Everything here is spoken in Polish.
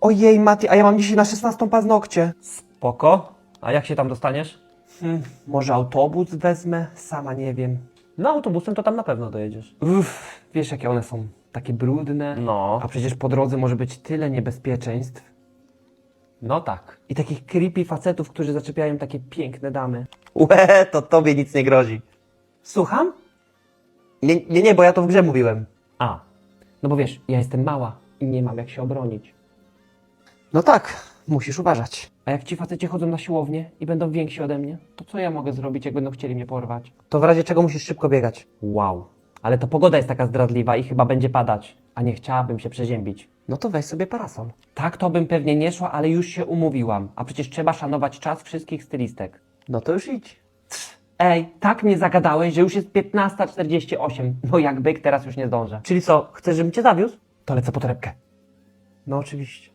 Ojej, Mati, a ja mam dzisiaj na 16 paznokcie. Spoko. A jak się tam dostaniesz? Hmm, może autobus wezmę? Sama nie wiem. No autobusem to tam na pewno dojedziesz. Uff, wiesz jakie one są? Takie brudne. No. A przecież po drodze może być tyle niebezpieczeństw. No tak. I takich creepy facetów, którzy zaczepiają takie piękne damy. Łe, to tobie nic nie grozi. Słucham? Nie, nie, nie, bo ja to w grze mówiłem. A. No bo wiesz, ja jestem mała i nie mam jak się obronić. No tak, musisz uważać. A jak ci faceci chodzą na siłownię i będą więksi ode mnie, to co ja mogę zrobić, jak będą chcieli mnie porwać? To w razie czego musisz szybko biegać. Wow. Ale to pogoda jest taka zdradliwa i chyba będzie padać. A nie chciałabym się przeziębić. No to weź sobie parasol. Tak to bym pewnie nie szła, ale już się umówiłam. A przecież trzeba szanować czas wszystkich stylistek. No to już idź. Ej, tak mnie zagadałeś, że już jest 15.48. No jak byk, teraz już nie zdążę. Czyli co, chcesz, żebym cię zawiózł? To lecę po torebkę. No oczywiście.